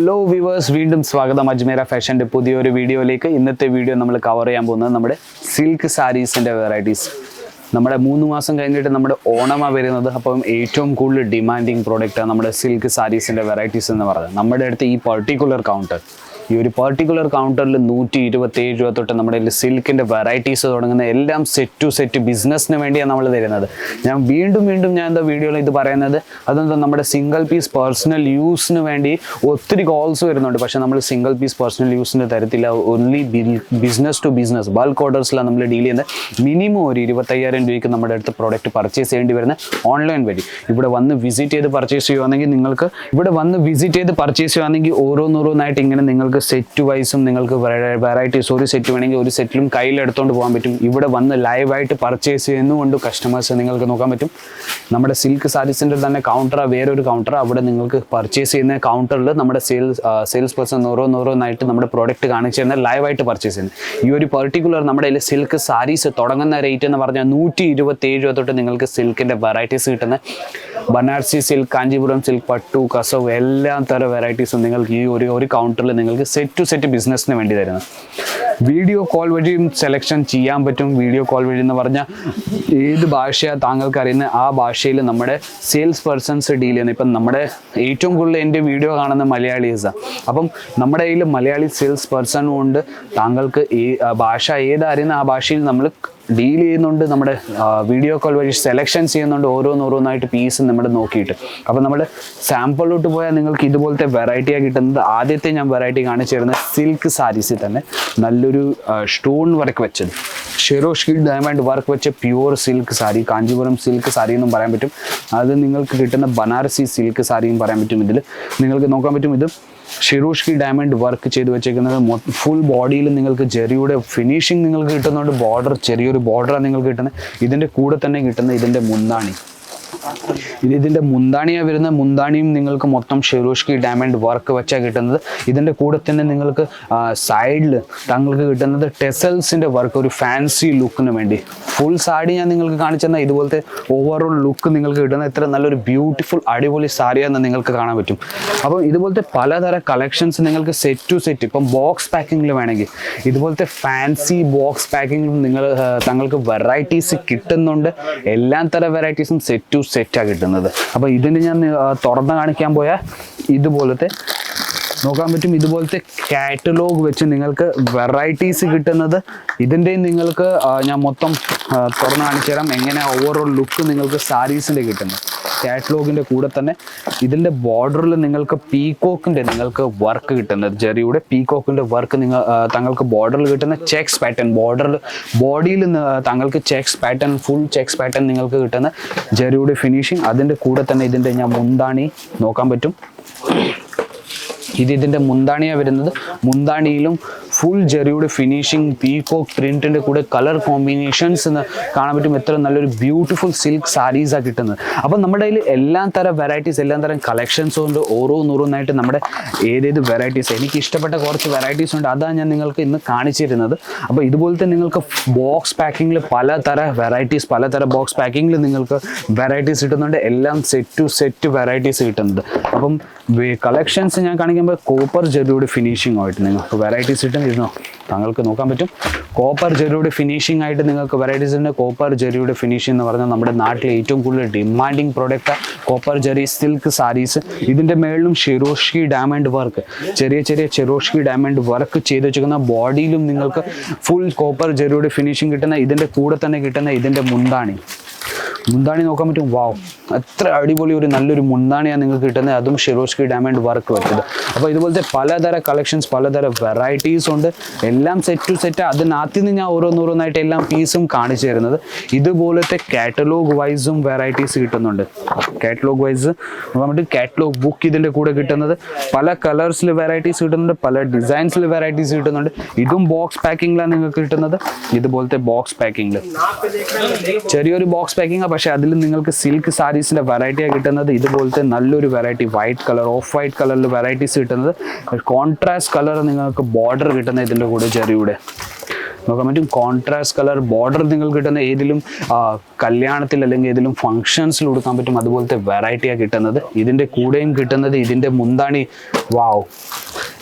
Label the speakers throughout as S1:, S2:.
S1: Hello viewers വീണ്ടും സ്വാഗതം. അജ്മേര ഫാഷന്റെ പുതിയൊരു വീഡിയോയിലേക്ക്. ഇന്നത്തെ വീഡിയോ നമ്മൾ കവർ ചെയ്യാൻ പോകുന്നത് നമ്മുടെ സിൽക്ക് സാരീസിന്റെ വെറൈറ്റീസ് നമ്മുടെ മൂന്ന് മാസം കഴിഞ്ഞിട്ട് നമ്മുടെ ഓണമാണ് വരുന്നത്. അപ്പം ഏറ്റവും കൂടുതൽ ഡിമാൻഡിങ് പ്രോഡക്റ്റാണ് നമ്മുടെ സിൽക്ക് സാരീസിന്റെ വെറൈറ്റീസ് എന്ന് പറയുന്നത്. നമ്മുടെ അടുത്ത് ഈ പർട്ടിക്കുലർ കൗണ്ടർ ഈ ഒരു പർട്ടിക്കുലർ കൗണ്ടറിൽ നൂറ്റി ഇരുപത്തേഴ് രൂപ തൊട്ട് നമ്മുടെ സിൽക്കിന്റെ വെറൈറ്റീസ് തുടങ്ങുന്ന എല്ലാം സെറ്റ് ടു സെറ്റ് ബിസിനസ്സിന് വേണ്ടിയാണ് നമ്മൾ തരുന്നത്. ഞാൻ വീണ്ടും വീണ്ടും ഞാൻ എന്താ വീഡിയോയിൽ ഇത് പറയുന്നത്? അതെന്താ നമ്മുടെ സിംഗിൾ പീസ് പേഴ്സണൽ യൂസിന് വേണ്ടി ഒത്തിരി കോൾസ് വരുന്നുണ്ട്. പക്ഷേ നമ്മൾ സിംഗിൾ പീസ് പേഴ്സണൽ യൂസിന് തരത്തില്ല only business to business bulk ഓർഡേഴ്സിലാണ് നമ്മൾ ഡീൽ ചെയ്യുന്നത്. മിനിമം ഒരു ഇരുപത്തയ്യായിരം രൂപയ്ക്ക് നമ്മുടെ അടുത്ത് പ്രോഡക്റ്റ് പർച്ചേസ് ചെയ്യേണ്ടി വരുന്ന ഓൺലൈൻ വഴി. ഇവിടെ വന്ന് വിസിറ്റ് ചെയ്ത് പർച്ചേസ് ചെയ്യുവാണെങ്കിൽ നിങ്ങൾക്ക് ഇവിടെ വന്ന് വിസിറ്റ് ചെയ്ത് പർച്ചേസ് ചെയ്യുവാണെങ്കിൽ ഓരോന്നോരോന്നായിട്ട് ഇങ്ങനെ നിങ്ങൾക്ക് സെറ്റ് വൈസും നിങ്ങൾക്ക് വെറൈറ്റീസ് ഒരു സെറ്റ് വേണമെങ്കിൽ ഒരു സെറ്റിലും കയ്യിൽ പോകാൻ പറ്റും. ഇവിടെ വന്ന് ലൈവായിട്ട് പർച്ചേസ് ചെയ്യുന്നുകൊണ്ട് കസ്റ്റമേഴ്സ് നിങ്ങൾക്ക് നോക്കാൻ പറ്റും. നമ്മുടെ സിൽക്ക് സാരീസിന്റെ തന്നെ കൗണ്ടറാണ് വേറൊരു കൗണ്ടർ അവിടെ നിങ്ങൾക്ക് പർച്ചേസ് ചെയ്യുന്ന കൗണ്ടറിൽ നമ്മുടെ സെയിൽസ് സെയിൽസ് പേഴ്സൺ ഓരോന്നോരോന്നായിട്ട് നമ്മുടെ പ്രോഡക്റ്റ് കാണിച്ചു തരുന്ന ലൈവായിട്ട് പർച്ചേസ് ചെയ്യുന്നത്. ഈ ഒരു പെർട്ടിക്കുലർ നമ്മുടെ സിൽക്ക് സാരീസ് തുടങ്ങുന്ന റേറ്റ് എന്ന് പറഞ്ഞാൽ നൂറ്റി ഇരുപത്തി ഏഴ് തൊട്ട് നിങ്ങൾക്ക് സിൽക്കിന്റെ വെറൈറ്റീസ് കിട്ടുന്ന ബനാറസി സിൽക്ക് കാഞ്ചീപുരം സിൽക്ക് പട്ടു കസവ് എല്ലാ തരം വെറൈറ്റീസും നിങ്ങൾക്ക് ഈ ഒരു ഒരു കൗണ്ടറിൽ നിങ്ങൾക്ക് സെറ്റ് ടു സെറ്റ് ബിസിനസ്സിന് വേണ്ടി തരുന്നത്. വീഡിയോ കോൾ വഴിയും സെലക്ഷൻ ചെയ്യാൻ പറ്റും. വീഡിയോ കോൾ വഴി എന്ന് പറഞ്ഞാൽ ഏത് ഭാഷയാണ് താങ്കൾക്ക് അറിയുന്ന ആ ഭാഷയിൽ നമ്മുടെ സെയിൽസ് പേഴ്സൺസ് ഡീൽ ചെയ്യുന്നത് ഇപ്പം നമ്മുടെ ഏറ്റവും കൂടുതൽ എന്റെ വീഡിയോ കാണുന്ന മലയാളീസാണ് അപ്പം നമ്മുടെ കയ്യിൽ മലയാളി സെയിൽസ് പേഴ്സണും ഉണ്ട്. താങ്കൾക്ക് ഈ ഭാഷ ഏതറിയുന്ന ആ ഭാഷയിൽ നമ്മൾ ഡീൽ ചെയ്യുന്നുണ്ട് നമ്മുടെ വീഡിയോ കോൾ വഴി സെലക്ഷൻ ചെയ്യുന്നുണ്ട് ഓരോന്നോരോന്നായിട്ട് പീസ് നമ്മൾ നോക്കിയിട്ട്. അപ്പോൾ നമ്മൾ സാമ്പിളിലോട്ട് പോയാൽ നിങ്ങൾക്ക് ഇതുപോലത്തെ വെറൈറ്റിയാണ് കിട്ടുന്നത്. ആദ്യത്തെ ഞാൻ വെറൈറ്റി കാണിച്ചു തരുന്നത് സിൽക്ക് സാരീസിൽ തന്നെ. നല്ലൊരു സ്റ്റോൺ വർക്ക് വെച്ചത് ഷെറോഷ്കി ഡയമണ്ട് വർക്ക് വെച്ച pure silk sari Kanchipuram silk sari എന്നും പറയാൻ പറ്റും. അത് നിങ്ങൾക്ക് കിട്ടുന്ന ബനാറസി സിൽക്ക് സാരിയും പറയാൻ പറ്റും ഇതിൽ നിങ്ങൾക്ക് നോക്കാൻ പറ്റും ഇത് ഷിറൂഷ്കി ഡയമണ്ട് വർക്ക് ചെയ്ത് വെച്ചേക്കുന്നത് ഫുൾ ബോഡിയിൽ നിങ്ങൾക്ക് ചെറിയുടെ ഫിനിഷിങ് നിങ്ങൾക്ക് കിട്ടുന്നുണ്ട് ബോർഡർ ചെറിയൊരു ബോർഡറാണ് നിങ്ങൾക്ക് കിട്ടുന്നത്. ഇതിന്റെ കൂടെ തന്നെ കിട്ടുന്ന ഇതിന്റെ മുന്താണി ഇത് ഇതിന്റെ മുന്താണിയാണ് വരുന്ന മുന്താണിയും നിങ്ങൾക്ക് മൊത്തം ഷെറൂഷ്കി ഡയമണ്ട് വർക്ക് വെച്ചാൽ കിട്ടുന്നത്. ഇതിന്റെ കൂടെ തന്നെ നിങ്ങൾക്ക് സൈഡിൽ താങ്കൾക്ക് കിട്ടുന്നത് ടെസൽസിന്റെ വർക്ക് ഒരു ഫാൻസി ലുക്കിന് വേണ്ടി. ഫുൾ സാരി ഞാൻ നിങ്ങൾക്ക് കാണിച്ചു തന്നാൽ ഇതുപോലത്തെ ഓവറോൾ ലുക്ക് നിങ്ങൾക്ക് കിട്ടുന്ന ഇത്ര നല്ലൊരു ബ്യൂട്ടിഫുൾ അടിപൊളി സാരിയാണെന്ന് നിങ്ങൾക്ക് കാണാൻ പറ്റും. അപ്പം ഇതുപോലത്തെ പലതരം കളക്ഷൻസ് നിങ്ങൾക്ക് സെറ്റ് ടു സെറ്റ് ഇപ്പം ബോക്സ് പാക്കിങ്ങിൽ വേണമെങ്കിൽ ഇതുപോലത്തെ ഫാൻസി ബോക്സ് പാക്കിങ്ങിലും നിങ്ങൾ തങ്ങൾക്ക് വെറൈറ്റീസ് കിട്ടുന്നുണ്ട്. എല്ലാ തരം വെറൈറ്റീസും സെറ്റ് ടു സെറ്റാണ് കിട്ടുന്നത്. അപ്പോൾ ഇതിന് ഞാൻ തുറന്ന് കാണിക്കാൻ പോയ ഇതുപോലത്തെ നോക്കാൻ പറ്റും ഇതുപോലത്തെ കാറ്റലോഗ് വെച്ച് നിങ്ങൾക്ക് വെറൈറ്റീസ് കിട്ടുന്നത് ഇതിന്റെയും നിങ്ങൾക്ക് ഞാൻ മൊത്തം തുറന്ന് കാണിച്ചു തരാം എങ്ങനെ ഓവറോൾ ലുക്ക് നിങ്ങൾക്ക് സാരീസിന്റെ കിട്ടുന്നത്. കാറ്റലോഗിന്റെ കൂടെ തന്നെ ഇതിന്റെ ബോർഡറിൽ നിങ്ങൾക്ക് പീകോക്കിന്റെ നിങ്ങൾക്ക് വർക്ക് കിട്ടുന്നത് ജെറിയുടെ പീകോക്കിന്റെ വർക്ക് നിങ്ങൾ തങ്ങൾക്ക് ബോർഡറിൽ കിട്ടുന്ന ചെക്സ് പാറ്റേൺ ബോർഡറിൽ ബോഡിയിൽ തങ്ങൾക്ക് checks pattern full checks pattern നിങ്ങൾക്ക് കിട്ടുന്ന ജെറിയുടെ ഫിനിഷിങ് അതിന്റെ കൂടെ തന്നെ ഇതിന്റെ ഞാൻ മുന്താണി നോക്കാൻ പറ്റും. ഇത് ഇതിന്റെ മുന്താണിയാണ് വരുന്നത്. മുന്താണിയിലും ഫുൾ ജെറിയുടെ ഫിനിഷിങ് പീകോക്ക് പ്രിന്റിന്റെ കൂടെ കളർ കോമ്പിനേഷൻസ് എന്ന് കാണാൻ പറ്റും എത്ര നല്ലൊരു ബ്യൂട്ടിഫുൾ സിൽക്ക് സാരീസാണ് കിട്ടുന്നത്. അപ്പം നമ്മുടെ കയ്യിൽ എല്ലാ തരം വെറൈറ്റീസ് എല്ലാ തരം കളക്ഷൻസും ഉണ്ട്. ഓരോന്നോരോന്നായിട്ട് നമ്മുടെ ഏതേത് വെറൈറ്റീസ് എനിക്ക് ഇഷ്ടപ്പെട്ട കുറച്ച് വെറൈറ്റീസ് ഉണ്ട്. അതാണ് ഞാൻ നിങ്ങൾക്ക് ഇന്ന് കാണിച്ചിരുന്നത്. അപ്പോൾ ഇതുപോലെ തന്നെ നിങ്ങൾക്ക് ബോക്സ് പാക്കിങ്ങിൽ പലതര വെറൈറ്റീസ് പലതര ബോക്സ് പാക്കിങ്ങിൽ നിങ്ങൾക്ക് വെറൈറ്റീസ് കിട്ടുന്നുണ്ട്. എല്ലാം സെറ്റ് ടു സെറ്റ് വെറൈറ്റീസ് കിട്ടുന്നുണ്ട്. അപ്പം കളക്ഷൻസ് ഞാൻ കാണിക്കുമ്പോൾ കോപ്പർ ജെറിയുടെ ഫിനിഷിംഗ് ആയിട്ട് നിങ്ങൾക്ക് വെറൈറ്റീസ് ഇട്ടും ഇരുന്നോ താങ്കൾക്ക് നോക്കാൻ പറ്റും. കോപ്പർ ജെറിയുടെ ഫിനിഷിംഗ് ആയിട്ട് നിങ്ങൾക്ക് വെറൈറ്റീസ് ഉണ്ട് കോപ്പർ ജെറിയുടെ ഫിനിഷിംഗ് എന്ന് പറഞ്ഞാൽ നമ്മുടെ നാട്ടിലെ ഏറ്റവും കൂടുതൽ demanding product copper zari silk saris ഇതിന്റെ മേളിലും ഷെറോഷ്കി ഡയമണ്ട് വർക്ക് ചെറിയ ചെറിയ ചെറോഷ്കി ഡയമണ്ട് വർക്ക് ചെയ്ത് വെച്ചിരിക്കുന്ന ബോഡിയിലും നിങ്ങൾക്ക് ഫുൾ കോപ്പർ ജെറിയുടെ ഫിനിഷിംഗ് കിട്ടുന്ന ഇതിന്റെ കൂടെ തന്നെ കിട്ടുന്ന ഇതിന്റെ മുന്താണി മുന്താണി നോക്കാൻ പറ്റും? വാവ്. അത്ര അടിപൊളി ഒരു നല്ലൊരു മുന്താണിയാണ് നിങ്ങൾക്ക് കിട്ടുന്നത്. അതും ഷിറോസ്കി ഡയമണ്ട് വർക്ക് വെച്ചത്. അപ്പോൾ ഇതുപോലത്തെ പലതര കളക്ഷൻസ് പലതര വെറൈറ്റീസ് ഉണ്ട്. എല്ലാം സെറ്റ് ടു സെറ്റ് അതിനകത്ത് നിന്ന് ഞാൻ ഓരോന്നോരോന്നായിട്ട് എല്ലാം പീസും കാണിച്ചു തരുന്നത്. ഇതുപോലത്തെ കാറ്റലോഗ് വൈസും വെറൈറ്റീസ് കിട്ടുന്നുണ്ട്. കാറ്റലോഗ് വൈസ് നോക്കാൻ കാറ്റലോഗ് ബുക്ക് ഇതിന്റെ കൂടെ കിട്ടുന്നത്. പല കളേഴ്സിൽ വെറൈറ്റീസ് കിട്ടുന്നുണ്ട്. പല ഡിസൈൻസിൽ വെറൈറ്റീസ് കിട്ടുന്നുണ്ട്. ഇതും ബോക്സ് പാക്കിങ്ങിലാണ് നിങ്ങൾക്ക് കിട്ടുന്നത്. ഇതുപോലത്തെ ബോക്സ് പാക്കിങ്ങിൽ ചെറിയൊരു ബോക്സ് പാക്കിംഗ് പക്ഷേ അതിൽ നിങ്ങൾക്ക് സിൽക്ക് സാരീസിന്റെ വെറൈറ്റിയാണ് കിട്ടുന്നത് ഇതുപോലത്തെ നല്ലൊരു variety white colour off white കളറിൽ വെറൈറ്റീസ് കിട്ടുന്നത് കോൺട്രാസ്റ്റ് കളർ നിങ്ങൾക്ക് ബോർഡർ കിട്ടുന്ന ഇതിന്റെ കൂടെ ചെറിയൂടെ. നോക്കാൻ പറ്റും കോൺട്രാസ്റ്റ് കളർ ബോർഡർ നിങ്ങൾക്ക് കിട്ടുന്ന ഏതിലും കല്യാണത്തിൽ അല്ലെങ്കിൽ ഏതിലും ഫങ്ഷൻസിൽ കൊടുക്കാൻ പറ്റും അതുപോലത്തെ വെറൈറ്റിയാണ് കിട്ടുന്നത്. ഇതിന്റെ കൂടെയും കിട്ടുന്നത് ഇതിന്റെ മുന്താണി. വാവ്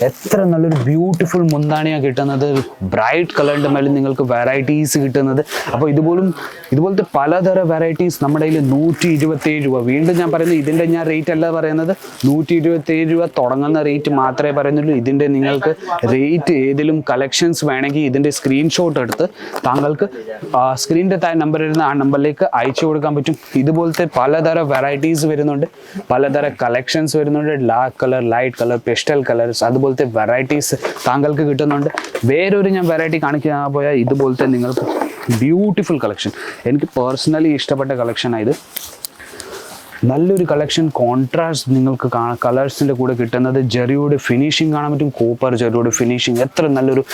S1: എത്ര നല്ലൊരു ബ്യൂട്ടിഫുൾ മുന്താണിയാണ് കിട്ടുന്നത്. ബ്രൈറ്റ് കളറിന്റെ മേലും നിങ്ങൾക്ക് വെറൈറ്റീസ് കിട്ടുന്നത്. അപ്പോൾ ഇതുപോലും ഇതുപോലത്തെ പലതരം വെറൈറ്റീസ് നമ്മുടെ കയ്യിൽ നൂറ്റി ഇരുപത്തേഴ് രൂപ. വീണ്ടും ഞാൻ പറയുന്നത് ഇതിന്റെ ഞാൻ റേറ്റ് അല്ല പറയുന്നത്. നൂറ്റി ഇരുപത്തേഴ് രൂപ തുടങ്ങുന്ന റേറ്റ് മാത്രമേ പറയുന്നുള്ളൂ. ഇതിന്റെ നിങ്ങൾക്ക് റേറ്റ് ഏതിലും കളക്ഷൻസ് വേണമെങ്കിൽ ഇതിന്റെ സ്ക്രീൻഷോട്ട് എടുത്ത് താങ്കൾക്ക് സ്ക്രീനിന്റെ താഴെ നമ്പർ വരുന്ന ആ നമ്പറിലേക്ക് അയച്ചു കൊടുക്കാൻ പറ്റും. ഇതുപോലത്തെ പലതരം വെറൈറ്റീസ് വരുന്നുണ്ട്. പലതരം കളക്ഷൻസ് വരുന്നുണ്ട്. Dark colour light colour pastel colours അതുപോലത്തെ വെറൈറ്റീസ് താങ്കൾക്ക് കിട്ടുന്നുണ്ട്. വേറൊരു ഞാൻ വെറൈറ്റി കാണിക്കാൻ പോയാൽ ഇതുപോലത്തെ നിങ്ങൾക്ക് ബ്യൂട്ടിഫുൾ കളക്ഷൻ എനിക്ക് പേഴ്സണലി ഇഷ്ടപ്പെട്ട കളക്ഷനാണ് ഇത്. നല്ലൊരു കളക്ഷൻ കോൺട്രാസ്റ്റ് നിങ്ങൾക്ക് കാണാം കളേഴ്സിന്റെ കൂടെ കിട്ടുന്നത്. ജെറിയുടെ ഫിനിഷിങ് കാണാൻ പറ്റും. കോപ്പർ ജെറിയുടെ ഫിനിഷിങ് എത്ര നല്ലൊരു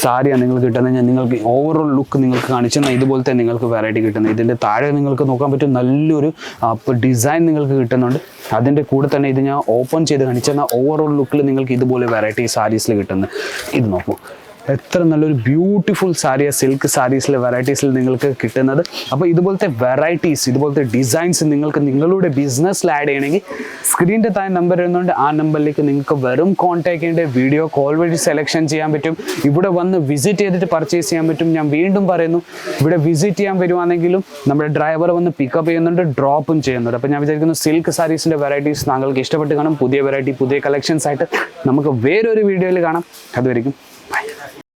S1: സാരിയാണ് നിങ്ങൾക്ക് കിട്ടുന്നത്. ഞാൻ നിങ്ങൾക്ക് ഓവറോൾ ലുക്ക് നിങ്ങൾക്ക് കാണിച്ചു തന്നാൽ ഇതുപോലത്തെ നിങ്ങൾക്ക് വെറൈറ്റി കിട്ടുന്നത്. ഇതിന്റെ താഴെ നിങ്ങൾക്ക് നോക്കാൻ പറ്റും. നല്ലൊരു ഡിസൈൻ നിങ്ങൾക്ക് കിട്ടുന്നുണ്ട്. അതിന്റെ കൂടെ തന്നെ ഇത് ഞാൻ ഓപ്പൺ ചെയ്ത് കാണിച്ചു തന്നാൽ ഓവറോൾ ലുക്കിൽ നിങ്ങൾക്ക് ഇതുപോലെ വെറൈറ്റി സാരീസിൽ കിട്ടുന്നത്. ഇത് നോക്കൂ. എത്ര നല്ലൊരു ബ്യൂട്ടിഫുൾ സാരിയാ സിൽക്ക് സാരീസിലെ വെറൈറ്റീസിൽ നിങ്ങൾക്ക് കിട്ടുന്നത്. അപ്പോൾ ഇതുപോലത്തെ വെറൈറ്റീസ് ഇതുപോലത്തെ ഡിസൈൻസ് നിങ്ങൾക്ക് നിങ്ങളുടെ ബിസിനസ്സിൽ ആഡ് ചെയ്യണമെങ്കിൽ സ്ക്രീനിന്റെ താഴെ നമ്പർ വരുന്നുണ്ട് ആ നമ്പറിലേക്ക് നിങ്ങൾക്ക് വെറും കോൺടാക്ട് ചെയ്യേണ്ട വീഡിയോ കോൾ വഴി സെലക്ഷൻ ചെയ്യാൻ പറ്റും. ഇവിടെ വന്ന് വിസിറ്റ് ചെയ്തിട്ട് പർച്ചേസ് ചെയ്യാൻ പറ്റും. ഞാൻ വീണ്ടും പറയുന്നു ഇവിടെ വിസിറ്റ് ചെയ്യാൻ വരുവാണെങ്കിലും നമ്മുടെ ഡ്രൈവർ വന്ന് പിക്കപ്പ് ചെയ്യുന്നുണ്ട് ഡ്രോപ്പും ചെയ്യുന്നുണ്ട്. അപ്പോൾ ഞാൻ വിചാരിക്കുന്നു സിൽക്ക് സാരീസിന്റെ വെറൈറ്റീസ് താങ്കൾക്ക് ഇഷ്ടപ്പെട്ട് കാണും. പുതിയ വെറൈറ്റി പുതിയ കളക്ഷൻസ് ആയിട്ട് നമുക്ക് വേറൊരു വീഡിയോയിൽ കാണാം. അതുവരെയും Waar is het?